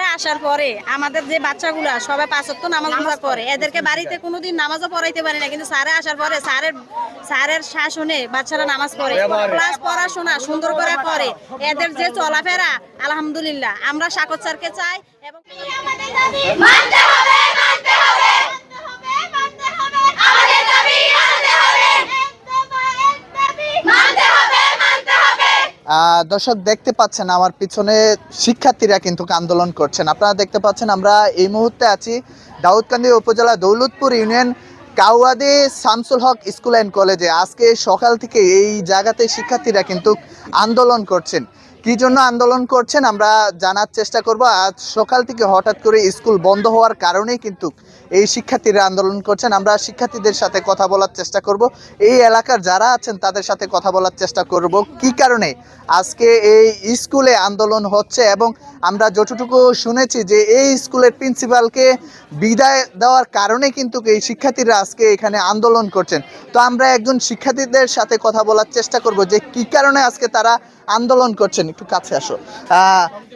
স্যারে আসার পরে আমাদের যে বাচ্চাগুলো সবাই পাঁচত্ব নামাজ পড়ার পরে এদেরকে বাড়িতে কোনোদিন নামাজও পড়াইতে পারে না কিন্তু স্যারে আসার পরে স্যারের স্যারের শাসনে বাচ্চারা নামাজ পড়ে। ক্লাস পড়াশোনা সুন্দর করে করে এদের যে চলাফেরা আলহামদুলিল্লাহ আমরা সাকত স্যারকে চাই এবং দর্শক দেখতে পাচ্ছেন আমার পিছনে শিক্ষার্থীরা কিন্তু আন্দোলন করছেন। আপনারা দেখতে পাচ্ছেন আমরা এই মুহূর্তে আছি Daudkandi upazila Daulatpur union Kauadi Shamsul Haque school and কলেজে। আজকে সকাল থেকে এই জায়গাতে শিক্ষার্থীরা কিন্তু আন্দোলন করছেন। কি জন্য আন্দোলন করছেন আমরা জানার চেষ্টা করব। আজ সকাল থেকে হঠাৎ করে স্কুল বন্ধ হওয়ার কারণেই কিন্তু এই শিক্ষার্থীরা আন্দোলন করছেন। আমরা শিক্ষার্থীদের সাথে কথা বলার চেষ্টা করব। এই এলাকার যারা আছেন, তাদের সাথে কথা বলার চেষ্টা করব। কি কারণে? আজকে এই স্কুলে আন্দোলন হচ্ছে এবং আমরা যতটুকু শুনেছি যে এই স্কুলের প্রিন্সিপালকে বিদায় দেওয়ার কারণে কিন্তু এই শিক্ষার্থীরা আজকে এখানে আন্দোলন করছেন। তো আমরা একজন শিক্ষার্থীদের সাথে কথা বলার চেষ্টা করব যে কি কারণে আজকে তারা আন্দোলন করছেন, একটু কাছে আসো।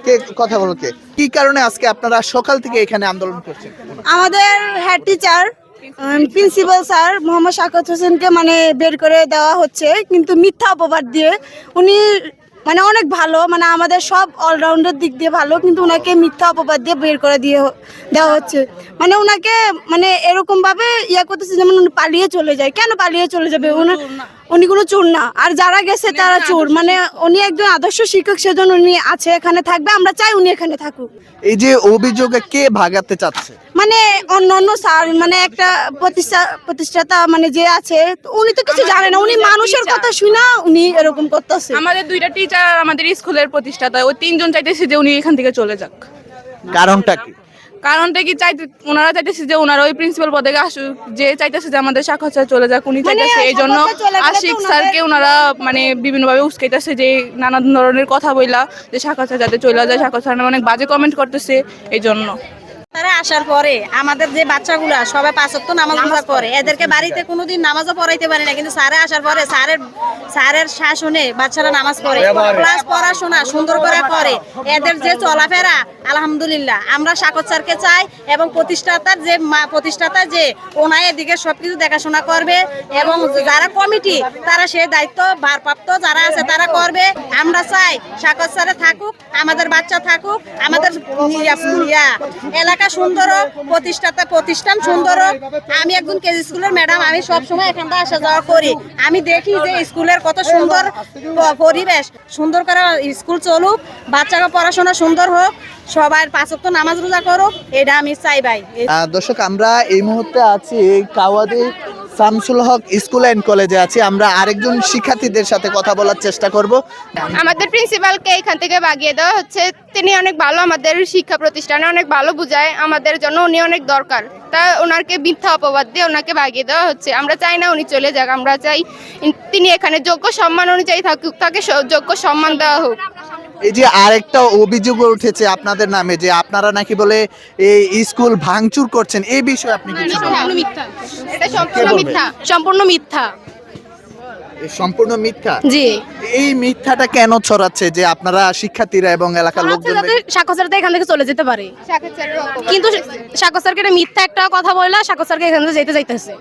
কে, কথা বলো কে? কি কারণে আজকে আপনারা সকাল থেকে এখানে আন্দোলন করছেন? আমাদের head teacher principal sir Mohammad Shakat হোসেনকে মানে বের করে দেওয়া হচ্ছে, কিন্তু মিথ্যা অপবাদ দিয়ে উনি মানে অনেক ভালো মানে আমাদের সব অলরাউন্ডের দিক দিয়ে ভালো, কিন্তু ওনাকে মিথ্যা অপবাদ দিয়ে বের করে দিয়ে দেওয়া হচ্ছে। মানে ওনাকে মানে এরকম ভাবে ইয়া করতেছে যেমন পালিয়ে চলে যায়। কেন পালিয়ে চলে যাবে? উনি উনি কোনো চোর না। আর যারা গেছে তারা চোর। মানে উনি একজন আদর্শ শিক্ষক সেজন্য উনি আছে এখানে থাকবে। আমরা চাই উনি এখানে থাকুক। এই যে অভিযোগে কে ভাগাতে চাচ্ছে? মানে অন্য অন্য স্যার মানে একটা প্রতিষ্ঠা প্রতিষ্ঠাতা মানে যে আছে উনি তো কিছু জানে না। উনি মানুষের কথা শুনা উনি এরকম করতেছে। আমাদের দুইটা টিচার আমাদের স্কুলের প্রতিষ্ঠাতা ওই তিনজন চাইতেছে যে উনি এখান থেকে চলে যাক। কারণটা কি? কারণটা কি চাইতে ওনারা চাইতেছে যে ওনারা ওই প্রিন্সিপাল পদে আসুক যে চাইতেছে যে আমাদের শাখা স্যার চলে যাক উনি মানে চাইতেছে এই জন্য আশিক স্যারকে ওনারা মানে বিভিন্নভাবে উস্কাইতেছে যে নানান ধরনের কথা বইলা যে শাখা স্যার যাতে চলে যায় শাখা স্যার অনেক বাজে কমেন্ট করতেছে এই জন্য। স্যারে আসার পরে আমাদের যে বাচ্চাগুলা সবাই পাঁচত্ব নামাজ রোজা করে এদেরকে বাড়িতে কোনোদিন নামাজও পড়াইতে পারি না কিন্তু স্যারে আসার পরে স্যারের স্যারের শাসনে বাচ্চারা নামাজ পড়ে। প্লাস পড়াশোনা সুন্দর করে করে এদের যে চলাফেরা আলহামদুলিল্লাহ। আমরা সাকত স্যারকে চাই এবং প্রতিষ্ঠাতার যে মা- প্রতিষ্ঠাতা যে ওনায় এদিকে সবকিছু দেখাশোনা করবে এবং যারা কমিটি তারা সেই দায়িত্ব ভারপ্রাপ্ত যারা আছে তারা করবে। আমরা চাই সাকত স্যারে থাকুক আমাদের বাচ্চা থাকুক আমাদের ইয়া এলাকা সুন্দর প্রতিষ্ঠাতা প্রতিষ্ঠান, সুন্দর। হোক আমি একজন কেজি স্কুলের ম্যাডাম, আমি সবসময় এখানটা আসা যাওয়া করি। আমি দেখি যে স্কুলের কত সুন্দর পরিবেশ, সুন্দর করে স্কুল চলুক, বাচ্চারা পড়াশোনা সুন্দর হোক সবার পাঁচক্ত নামাজ রোজা করুক, এটা আমি চাই ভাই। দর্শক, আমরা এই মুহূর্তে আছি কাওয়াদি শামসুল হক স্কুল অ্যান্ড কলেজে আছি। আমরা আরেকজন শিক্ষার্থীদের সাথে কথা বলার চেষ্টা করব। আমাদের প্রিন্সিপালকে এখান থেকে বাগিয়ে দেওয়া হচ্ছে। তিনি অনেক ভালো আমাদের শিক্ষা প্রতিষ্ঠানে অনেক ভালো বুঝায়। আমাদের জন্য উনি অনেক দরকার। তা ওনাকে মিথ্যা অপবাদ দিয়ে ওনাকে বাগিয়ে দেওয়া হচ্ছে। আমরা চাই না উনি চলে যাক। আমরা চাই তিনি এখানে যোগ্য সম্মান অনুযায়ী থাকুক, তাকে যোগ্য সম্মান দেওয়া হোক। এই যে আরেকটা অভিযোগ উঠেছে আপনাদের নামে যে আপনারা নাকি বলে এই স্কুল ভাঙচুর করছেন এই বিষয়ে আপনি কিছু বলবেন? মিথ্যা। এটা সম্পূর্ণ মিথ্যা। সম্পূর্ণ মিথ্যা। সম্পূর্ণ মিথ্যা? জি। এই মিথ্যাটা কেন ছড়াচ্ছে যে আপনারা শিক্ষার্থীরা এবং এলাকার লোকজন সাকো স্যার এখান থেকে চলে যেতে পারে। কিন্তু সাকো স্যারকে মিথ্যা একটা কথা বললা সাকো স্যারকে এখান থেকে যেতে যাইতেছে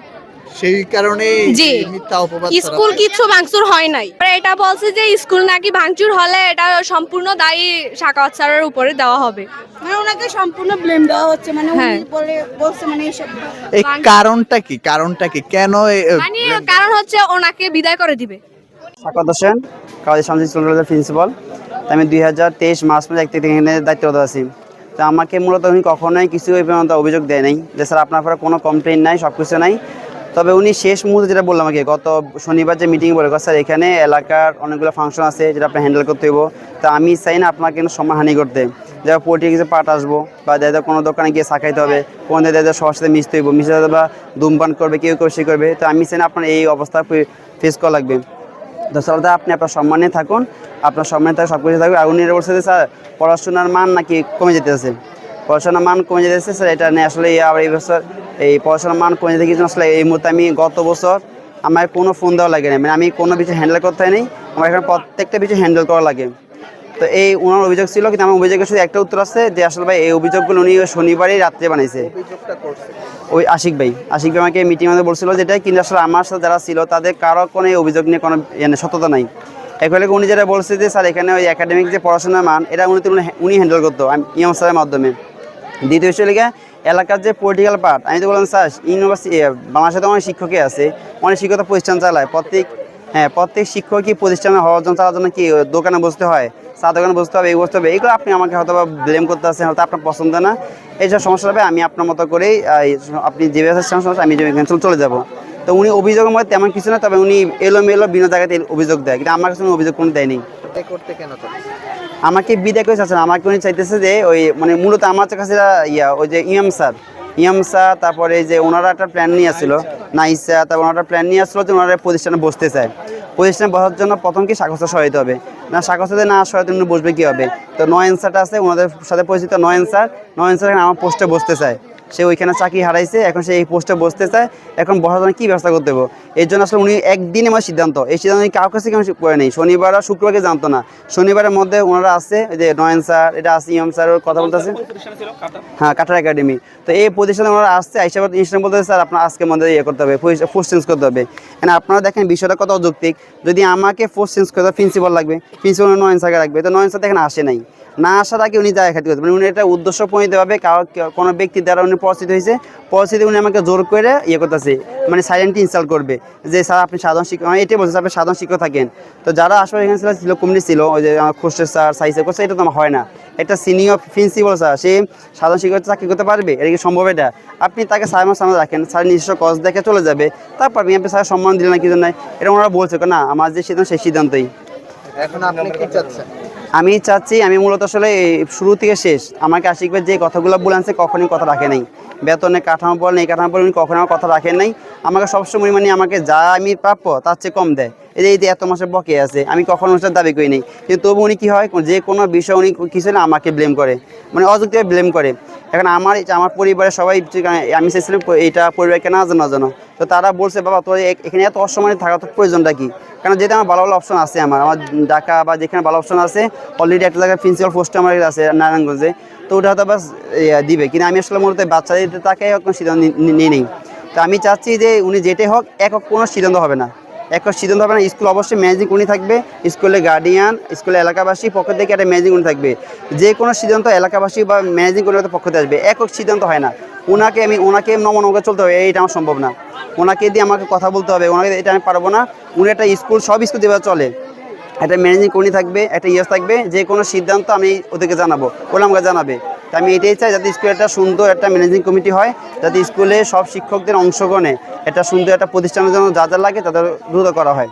সেই কারণে জি। মিথ্যা অপবাদ স্কুল কিছু ভাঙচুর হয় নাই। এটা বলছে যে স্কুল নাকি ভাঙচুর হলে এটা সম্পূর্ণ দায়ী শাকাওয়াত স্যারের উপরে দেওয়া হবে। মানে ওনাকে সম্পূর্ণ ব্লেম দেওয়া হচ্ছে মানে হ্যাঁ। উনি বলে বলছে মানে এই কারণটা কি? কারণটা কি? কেন মানে কারণ হচ্ছে ওনাকে বিদায় করে দিবে। সাকাত হোসেন কাজী শামসি স্কুল কলেজের প্রিন্সিপাল তো আমি দুই হাজার তেইশ মার্চ মাসে এক থেকে এখানে দায়িত্বরত আছি। তো আমাকে মূলত উনি কখনোই কিছু এই পর্যন্ত অভিযোগ দেয় নাই যে স্যার আপনার পরে কোনো কমপ্লেন নাই সব কিছু নাই। তবে উনি শেষ মুহূর্তে যেটা বললাম আমাকে, গত শনিবার যে মিটিং বলে, স্যার, এখানে এলাকার অনেকগুলো ফাংশন আছে যেটা আপনার হ্যান্ডেল করতে হইব। তা আমি চাই না আপনাকে সম্মানহানি করতে। যেমন পলিটিক্সে পার্ট আসব বা যায় কোনো দোকানে গিয়ে শাখাইতে হবে, কোনো যায় সবার সাথে মিশতে হইব। মিশতে হবে বা ধূমপান করবে, কেউ কেউ সে করবে। তো আমি চাই না আপনার এই অবস্থা ফেস করা লাগবে। তো সালদা আপনি আপনার সম্মানে থাকুন। আপনার সম্মানে থাকুন সব কিছু থাকবে আর উনি বলছে যে, স্যার, পড়াশোনার মান নাকি কমে যেতেছে। পড়াশোনার মান কমে যেতেছে স্যার। এটা নিয়ে আসলে আবার এই বছর এই পড়াশোনার মান কমে যেতে কিছু আসলে এই মুহূর্তে আমি গত বছর আমার কোনো ফোন দেওয়া লাগে না মানে আমি কোনো কিছু হ্যান্ডেল করতে হয় নাই। আমার এখানে প্রত্যেকটা কিছু হ্যান্ডেল করা লাগে। তো এই ওনার অভিযোগ ছিল কিন্তু আমার অভিযোগের শুধু একটা উত্তর আছে যে, আসলে ভাই, এই অভিযোগগুলো উনি শনিবারই রাত্রে করছে ওই আশিক ভাই। আশিক ভাই আমাকে মিটিং মধ্যে বলছিল যেটা কিন্তু আসলে আমার সাথে যারা ছিল, তাদের কারও কোনো এই অভিযোগ নিয়ে কোনো মানে সততা নাই। একবারে উনি যেটা বলছে যে, স্যার, এখানে ওই একাডেমিক যে পড়াশোনার মান, এটা উনি- উনি হ্যান্ডেল করতো ইমাম স্যারের মাধ্যমে। দ্বিতীয় বিষয় লিগে এলাকার যে পলিটিক্যাল পার্ট আমি তো বললাম স্যার ইউনিভার্সিটি বাংলাদেশে তো অনেক শিক্ষকই আছে, অনেক শিক্ষক প্রতিষ্ঠান চালায়। প্রত্যেক হ্যাঁ প্রত্যেক শিক্ষকই প্রতিষ্ঠানে হওয়ার জন্য চালার জন্য কি দোকানে বসতে হয় চা দোকানে বসতে হবে এই বসতে হবে, এগুলো আপনি আমাকে হয়তো ব্লেম করতে আসছেন হয়তো আপনার পছন্দ না। এইসব সমস্যা হবে, আমি আপনার মতো করেই আপনি আসছেন সমস্যা আমি যেভাবে চলে- যাব। তো উনি অভিযোগের মধ্যে তেমন কিছু না, তবে উনি এলোমেলো বিভিন্ন জায়গাতে অভিযোগ দেয়, কিন্তু আমার কাছে অভিযোগ কোনো দেয়নি। করতে কেন আমাকে বিদায় করে চাচ্ছেন আমাকে উনি চাইতেছে যে ওই মানে মূলত আমার কাছে ইয়া, ওই যে ইয়াম স্যার ইয়াম স্যার, তারপরে যে ওনারা একটা প্ল্যান নিয়ে আসছিল, নাইসা, তারপর ওনারা প্ল্যান নিয়ে আসছিল যে ওনারা প্রতিষ্ঠানে বসতে চায়। প্রতিষ্ঠানে বসার জন্য প্রথম কি স্বাগত সহায়তা হবে? না স্বাগততে না সহায়তা উনি বসবে কী হবে? তো নয়ন স্যারটা আছে, ওনাদের সাথে পরিচিত নয়ন স্যার নয়ন স্যার আমার পোস্টে বসতে চায়। সে ওইখানে চাকরি হারাইছে এখন সে এই পোস্টে বসতে চায় এখন বসার জন্য কী ব্যবস্থা করতে দেবো এর জন্য আসলে উনি একদিনে আমার সিদ্ধান্ত। এই সিদ্ধান্ত কাউকে কাছে কেউ করে নেই। শনিবার আর শুক্রবারকে জানতো না। শনিবারের মধ্যে ওনারা আছে এই যে নয়ন স্যার এটা আছে ইয়ম স্যার কথা বলতেছে। হ্যাঁ কাটার একাডেমি। তো এই প্রতিষ্ঠানে ওনারা আসছে আইসা ইনস্টাগ্রাম বলতে স্যার আপনার আজকের মধ্যে ইয়ে করতে হবে ফোর্স চেঞ্জ করতে হবে। মানে আপনারা দেখেন বিষয়টা কত অযৌক্তিক যদি আমাকে ফোর্স চেঞ্জ করতে হবে প্রিন্সিপাল লাগবে। প্রিন্সিপাল নয়ন স্যারকে লাগবে তো নয়ন স্যার দেখেন আসে নাই। না আসার আগে উনি যায় খাতি করতে মানে উনি এটা উদ্দেশ্য প্রণীতভাবে কারও কোনো ব্যক্তির দ্বারা উনি পরিচিত হয়েছে। পরিস্থিতি উনি আমাকে জোর করে ইয়ে করতেছে মানে সাইলেন্টলি ইনস্টল করবে। যে, স্যার, আপনি সাধারণ শিক্ষক আমি এটাই বলছি আপনি সাধারণ শিক্ষক থাকেন। তো যারা আসলে এখানে ছিল ছিল কমিটি ছিল, ওই যে খোস্টের স্যার সাইসে করছে, এটা তো হয় না। একটা সিনিয়র প্রিন্সিপাল স্যার, সে সাধারণ শিক্ষক চাকরি করতে পারবে? এটা কি সম্ভব এটা? আপনি তাকে স্যারের সামনে রাখেন স্যার নিজস্ব কজ দেখে চলে যাবে। তারপর আপনি স্যার সম্মান দিলেন না কিছু নাই এটা ওনারা বলছে, না, আমার যে সিদ্ধান্ত, সেই সিদ্ধান্তই। এখন আপনি কি চাচ্ছেন? আমি চাচ্ছি, আমি মূলত আসলে শুরু থেকে শেষ। আমাকে আশিক ভাই যে কথাগুলো বলেছে কখনই কথা রাখে নাই। বেতনে কাঠামো বলেন এই কাঠামো বলেন কখনো আমার কথা রাখেন নাই। আমাকে সবসময় মানে আমাকে যা আমি প্রাপ্য, তার চেয়ে কম দেয়। এই যে এই যে এত মাসের বকে আছে, আমি কখনো ওনার দাবি করি নাই। কিন্তু তবু উনি কী হয়, যে কোনো বিষয় উনি কিছু না আমাকে ব্লেম করে। মানে অযুক্তিভাবে ব্লেম করে। এখন আমার আমার পরিবারের সবাই আমি চাইছিলাম এইটা পরিবারকে না জানো জানো তো তারা বলছে, বাবা, তোর এখানে এত অসময় থাকা তোর প্রয়োজনটা কি? কারণ যেহেতু আমার ভালো ভালো অপশন আছে আমার। আমার ঢাকা বা যেখানে ভালো অপশন আছে অলরেডি একটা জায়গায় প্রিন্সিপাল পোস্ট আমার আছে নারায়ণগঞ্জে। তো ওটা হয়তো বাস দিবে। কিন্তু আমি আসলে মূলত বাচ্চাদের তাকে কোনো সিদ্ধান্ত নি- নি- নিই। তো আমি চাচ্ছি যে উনি যেটাই হোক, একক কোনো সিদ্ধান্ত হবে না। একক সিদ্ধান্ত হবে না, স্কুল অবশ্যই ম্যানেজিং উনি থাকবে, স্কুলের গার্ডিয়ান স্কুলের এলাকাবাসী পক্ষ থেকে একটা ম্যানেজিং উনি থাকবে। যে কোনো সিদ্ধান্ত এলাকাবাসী বা ম্যানেজিং কর্মীদের পক্ষ থেকে আসবে, একক সিদ্ধান্ত হয় না। ওনাকে আমি ওনাকে নমনকে চলতে হবে, এইটা আমার সম্ভব না। ওনাকে দিয়ে আমাকে কথা বলতে হবে ওনাকে এটা আমি পারব না। উনি একটা স্কুল, সব স্কুল যেভাবে চলে। একটা ম্যানেজিং কর্মী থাকবে, একটা ইয়েস থাকবে, যে কোনো সিদ্ধান্ত আমি ওদেরকে জানাব, ওরা আমাকে জানাবে। তা আমি এটাই চাই যাতে স্কুলে একটা সুন্দর একটা ম্যানেজিং কমিটি হয়, যাতে স্কুলে সব শিক্ষকদের অংশগ্রহণে একটা সুন্দর একটা প্রতিষ্ঠানের জন্য যা যা লাগে তাদের দ্রুত করা হয়।